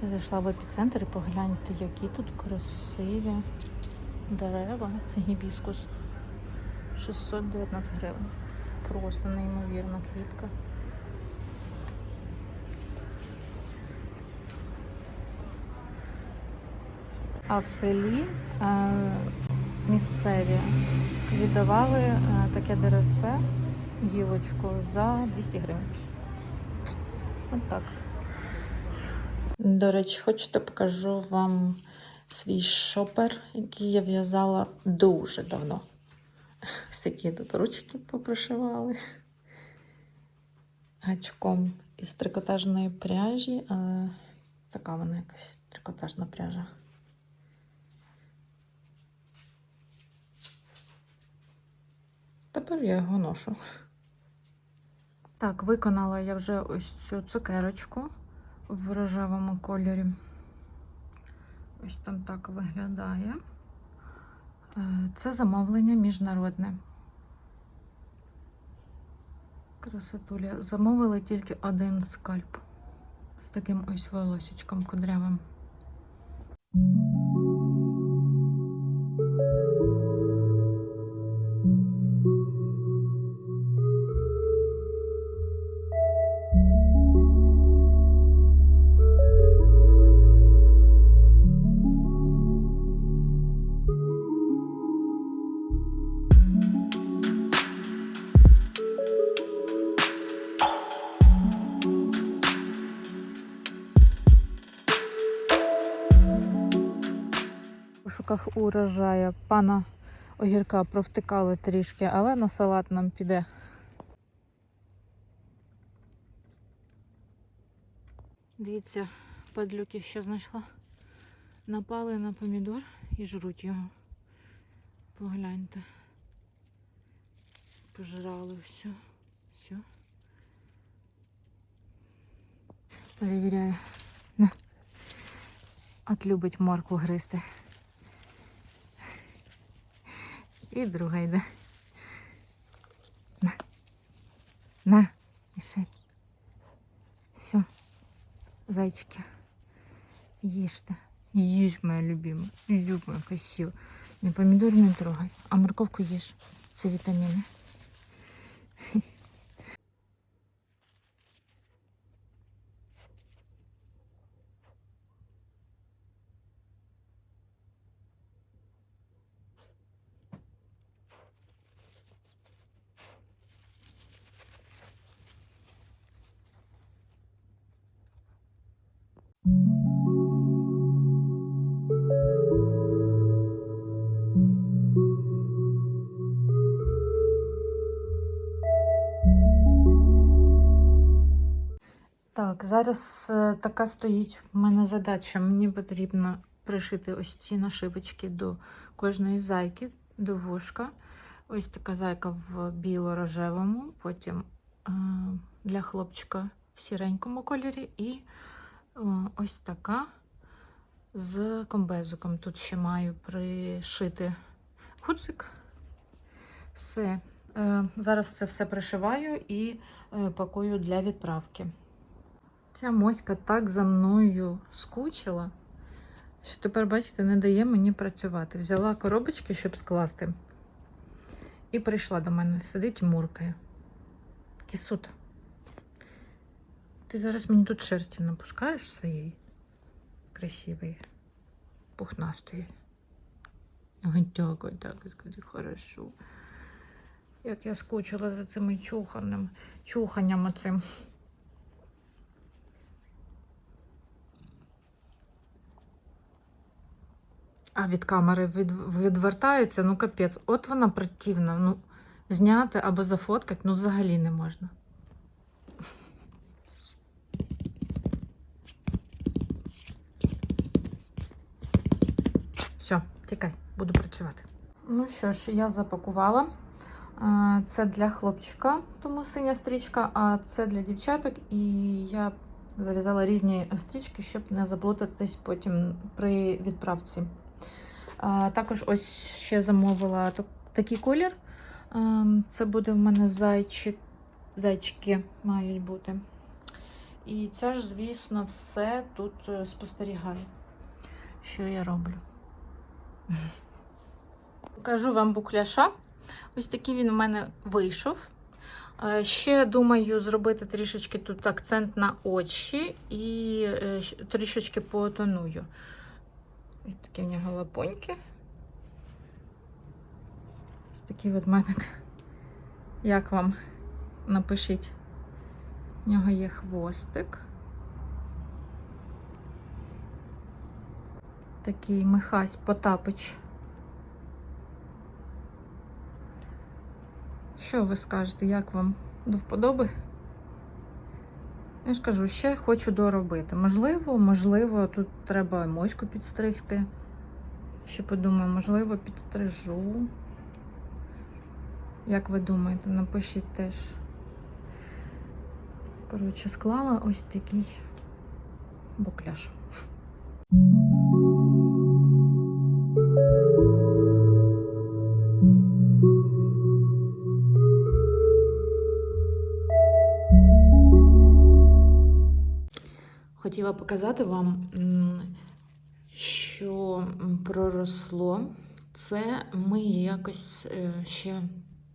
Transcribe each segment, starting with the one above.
Прийшла в епіцентр і погляньте, які тут красиві дерева. Це гібіскус. 619 гривень. Просто неймовірна квітка. А в селі е, місцеві віддавали е, таке деревце, гілочку за 200 гривень. От так. До речі, хочете покажу вам свій шопер, який я в'язала дуже давно. Ось такі тут ручки попрошивали. Гачком із трикотажної пряжі, але така вона якась трикотажна пряжа. Тепер я його ношу. Так, виконала я вже ось цю цукерочку в рожевому кольорі. Ось там так виглядає. Е, Це замовлення міжнародне. Красотуля. Замовили тільки один скальп з таким ось волосічком кудрявим. У пошуках урожаю пана огірка провтикали трішки, але на салат нам піде. Дивіться, падлюки що знайшла. Напали на помідор і жруть його. Погляньте. Пожирали все. Все. Перевіряю. От любить морку гризти. І друга йде. На. На, ще. Все. Зайчики. Їжте. Їж, моя любима. Їж, моя красива. Не помідор не трогай, а морковку їж. Це вітаміни. Зараз е, така стоїть в мене задача. Мені потрібно пришити ось ці нашивочки до кожної зайки, до вушка. Ось така зайка в біло-рожевому, потім е, для хлопчика в сіренькому кольорі, і е, ось така з комбезиком. Тут ще маю пришити гудзик. Все. Зараз це все пришиваю і пакую для відправки. Ця моська так за мною скучила, що тепер, бачите, не дає мені працювати. Взяла коробочки, щоб скласти, і прийшла до мене. Сидить муркає. Кісута. Ти зараз мені тут шерсті напускаєш своєї красивої, пухнастої. Ой, дякую, дякую, скажи, хорошо. Як я скучила за цими чуханням, чуханням оцим. А від камери від, відвертається, ну капець. От вона противна. Ну, зняти або зафоткати, ну взагалі не можна. Все, тікай, буду працювати. Ну що ж, я запакувала. Е, Це для хлопчика, тому синя стрічка, а це для дівчаток. І я зав'язала різні стрічки, щоб не заплутатись потім при відправці. Також ось ще замовила такий колір. Це буде в мене зайчик, зайчики мають бути. І ця ж, звісно, все тут е, спостерігає, що я роблю. Покажу вам букляша. Ось такий він у мене вийшов. Е, Ще думаю зробити трішечки тут акцент на очі і е, трішечки потоную. Ось такі в нього лапоньки. Ось такий ведмедик. Як вам? Напишіть. У нього є хвостик. Такий Михась Потапич. Що ви скажете, як вам до вподоби? Я ж кажу, ще хочу доробити. Можливо, можливо, тут треба моську підстригти. Ще подумаю, можливо, підстрижу. Як ви думаєте, напишіть теж. Коротше, склала ось такий букляш. Хотіла показати вам, що проросло. Це ми якось е, ще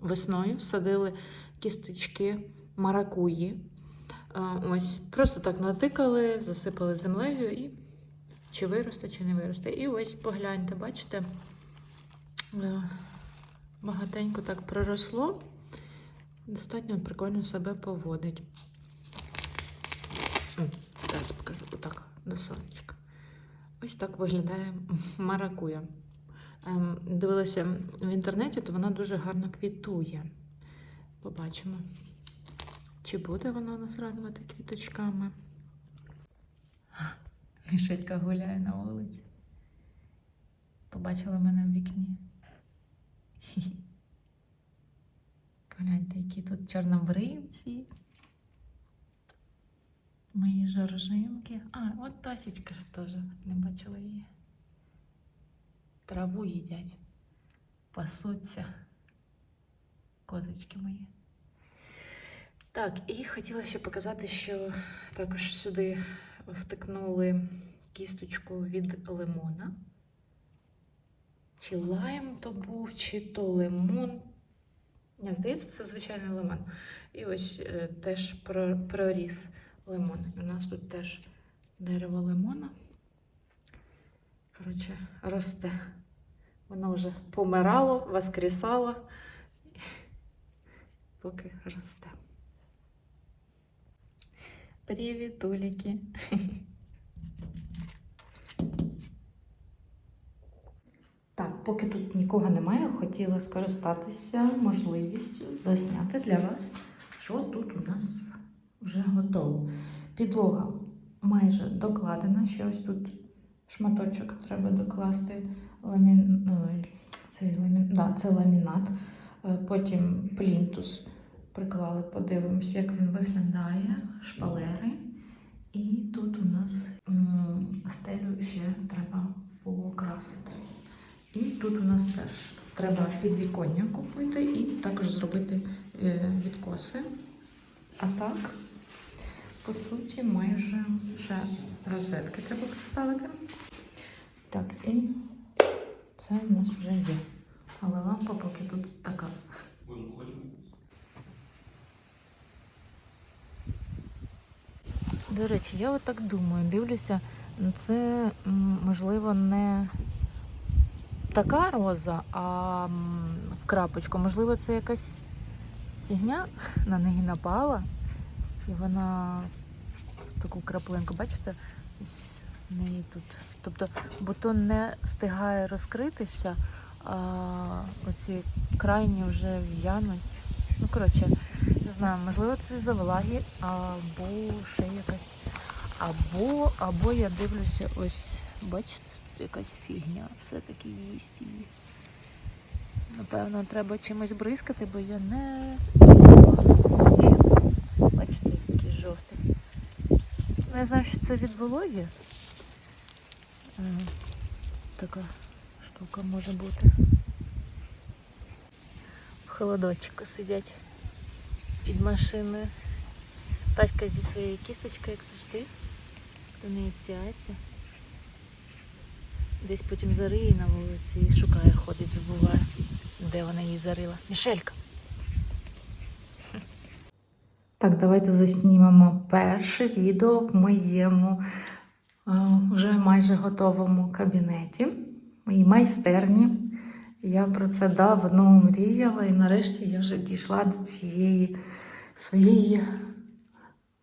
весною садили кісточки маракуї. Е, Ось, просто так натикали, засипали землею і чи виросте, чи не виросте. І ось погляньте, бачите, е, багатенько так проросло. Достатньо прикольно себе поводить. Зараз покажу отак до сонечка. Ось так виглядає маракуя. Ем, Дивилася в інтернеті, то вона дуже гарно квітує. Побачимо, чи буде вона нас радувати квіточками. Мішелька гуляє на вулиці. Побачила мене в вікні. Погляньте, які тут чорнобривці. Мої жоржинки. А, от Тасічка ж теж не бачила її. Траву їдять. Пасуться. Козочки мої. Так, і хотіла ще показати, що також сюди втикнули кісточку від лимона. Чи лайм то був, чи то лимон. Не, здається, це звичайний лимон. І ось е, теж про- проріс лимон. У нас тут теж дерево лимона. Коротше, росте. Воно вже помирало, воскресало, поки росте. Привіт, уліки. Так, поки тут нікого немає, хотіла скористатися можливістю засняти для вас, що тут у нас вже готово. Підлога майже докладена, ще ось тут шматочок треба докласти. Ламін... ой, Це, ламін... да, це ламінат. Е, Потім плінтус приклали, подивимося, як він виглядає, шпалери. І тут у нас стелю ще треба покрасити. І тут у нас теж треба підвіконня купити і також зробити е, відкоси. А так, по суті, майже ще розетки треба поставити. Так, і це у нас вже є. Але лампа поки тут така. До речі, я отак думаю, дивлюся, ну це можливо не така роза, а в крапочку. Можливо, це якась фігня на неї напала, і вона в таку краплинку, бачите, ось неї тут. Тобто бутон не встигає розкритися, а оці крайні вже в'януть. Ну, коротше, не знаю, можливо, це за влаги, або ще якась. Або, або я дивлюся, ось, бачите, тут якась фігня, все-таки їсть її. Напевно, треба чимось бризкати, бо я не. Бачите, який жовтий. Я знаю, що це від вологи. Е, Така штука може бути. В холодочку сидять під машиною. Таська зі своєю кісточкою, як завжди. До неї ціається. Десь потім зариє на вулиці і шукає, ходить, забуває, де вона її зарила. Мішелька. Так, давайте заснімемо перше відео в моєму е, вже майже готовому кабінеті, моїй майстерні. Я про це давно мріяла, і нарешті я вже дійшла до цієї своєї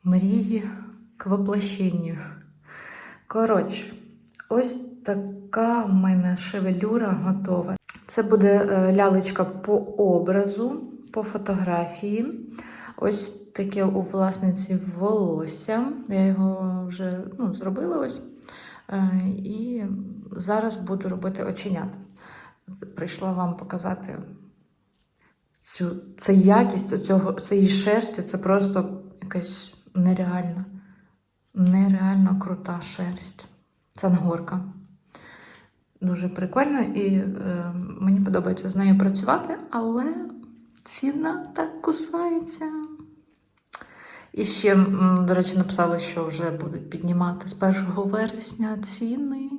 мрії к воплощенню. Коротше, ось така в мене шевелюра готова. Це буде е, лялечка по образу, по фотографії. Ось таке у власниці волосся. Я його вже ну, зробила ось. Е, І зараз буду робити оченята. Прийшла вам показати цю це якість цього, цієї шерсті, це просто якась нереальна, нереально крута шерсть. Це ангорка. Дуже прикольно і е, мені подобається з нею працювати, але ціна так кусається. І ще, до речі, написали, що вже будуть піднімати з 1 вересня ціни.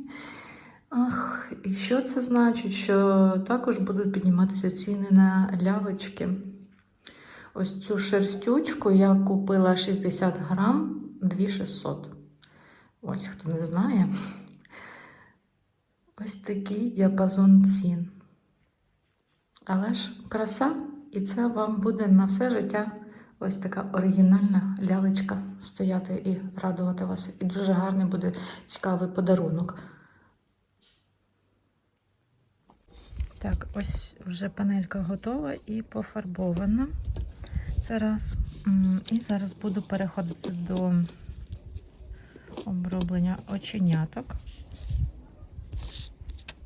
Ах, і що це значить? Що також будуть підніматися ціни на лялечки. Ось цю шерстючку я купила 60 грам 2600. Ось хто не знає. Ось такий діапазон цін. Але ж краса, і це вам буде на все життя ось така оригінальна лялечка стояти і радувати вас. І дуже гарний буде цікавий подарунок. Так, ось вже панелька готова і пофарбована. Це раз. І зараз буду переходити до оброблення оченяток.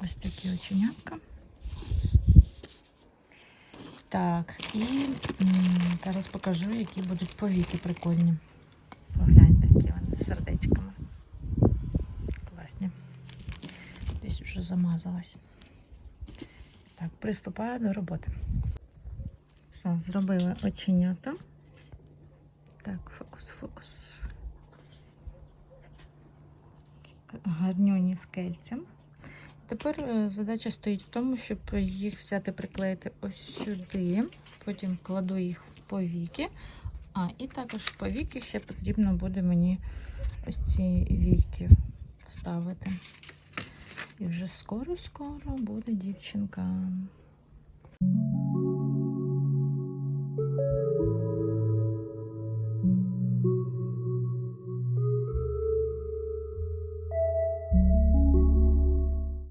Ось такі оченятка. Так, і зараз покажу, які будуть повіки прикольні. Погляньте, які вони з сердечками. Класні. Десь вже замазалась. Так, приступаю до роботи. Все, зробили оченята. Так, фокус, фокус. Гарнюні з кельцем. Тепер е, задача стоїть в тому, щоб їх взяти, приклеїти ось сюди. Потім вкладу їх в повіки. А, і також в повіки ще потрібно буде мені ось ці війки ставити. І вже скоро-скоро буде дівчинка.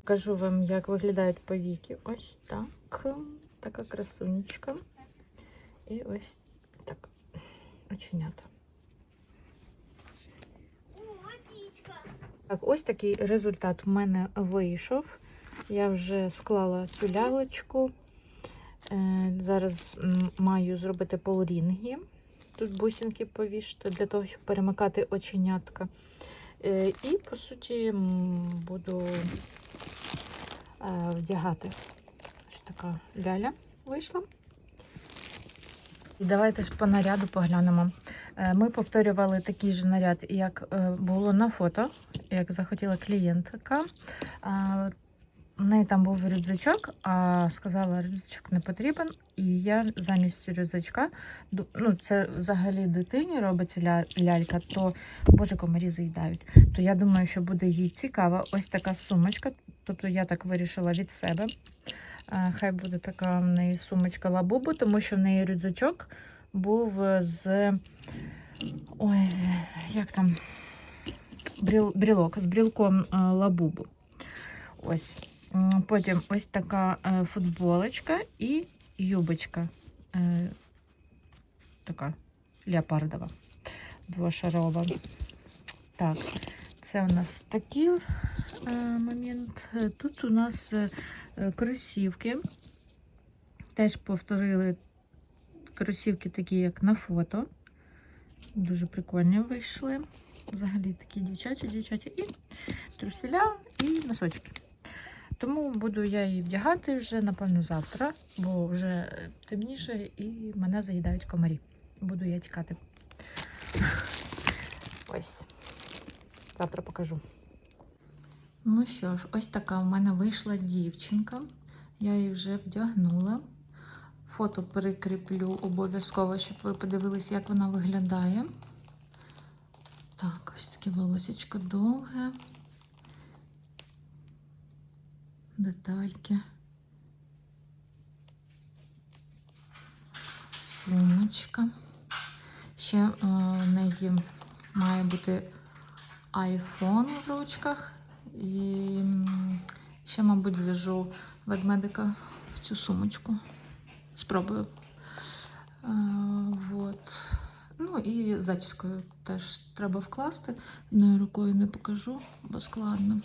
Покажу вам, як виглядають повіки. Ось так. Така красунечка. І ось так. Оченята. Так, ось такий результат в мене вийшов. Я вже склала цю лялечку. Е, Зараз маю зробити полурінги. Тут бусинки повішати для того, щоб перемикати оченятка. Е, І, по суті, буду вдягати. Ось така ляля вийшла. І давайте ж по наряду поглянемо. Е, Ми повторювали такий же наряд, як е, було на фото, як захотіла клієнтка. В неї там був рюкзачок, а сказала, рюкзачок не потрібен. І я замість рюкзачка, ну це взагалі дитині робиться ля- лялька, то боже, комарі заїдають. То я думаю, що буде їй цікава ось така сумочка. Тобто я так вирішила від себе. Хай буде така в неї сумочка лабубу, тому що в неї рюкзачок був з. Ой, як там? Бріл, брілок з брілком е, лабубу. Ось. Потім ось така е, футболочка і юбочка. Е, така леопардова, двошарова. Так, це у нас такий е, момент. Тут у нас е, кросівки. Теж повторили кросівки такі, як на фото. Дуже прикольні вийшли. Взагалі такі дівчачі, дівчачі і труселя, і носочки. Тому буду я її вдягати вже, напевно, завтра, бо вже темніше і мене заїдають комарі. Буду я тікати. Ось. Завтра покажу. Ну що ж, ось така в мене вийшла дівчинка. Я її вже вдягнула. Фото прикріплю обов'язково, щоб ви подивилися, як вона виглядає. Так, ось таке волосечко довге. Детальки. Сумочка. Ще е, в неї має бути iPhone в ручках. І ще, мабуть, зв'яжу ведмедика в цю сумочку. Спробую. Вот. Ну і зачіскою теж треба вкласти. Одною рукою не покажу, бо складно.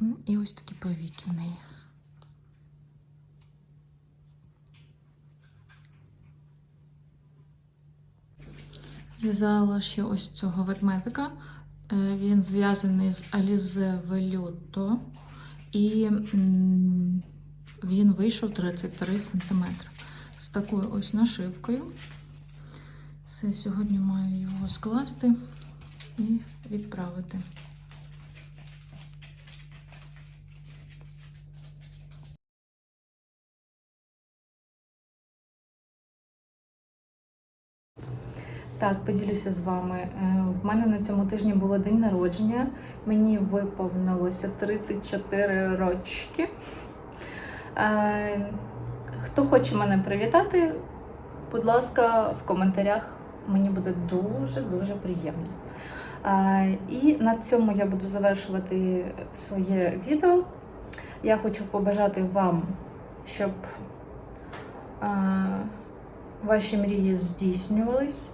Ну, І ось такі повіки в неї. Зв'язала ще ось цього ведмедика. Е, Він зв'язаний з Алізе Велюто, І він вийшов 33 см. З такою ось нашивкою. Все, сьогодні маю його скласти і відправити. Так, поділюся з вами. Е, В мене на цьому тижні було день народження. Мені виповнилося 34 рочки. Е, Хто хоче мене привітати, будь ласка, в коментарях мені буде дуже-дуже приємно. Е, І на цьому я буду завершувати своє відео. Я хочу побажати вам, щоб ваші мрії здійснювались,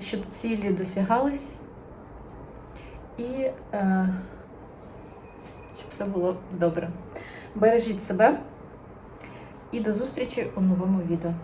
щоб цілі досягались і е, щоб все було добре. Бережіть себе і до зустрічі у новому відео.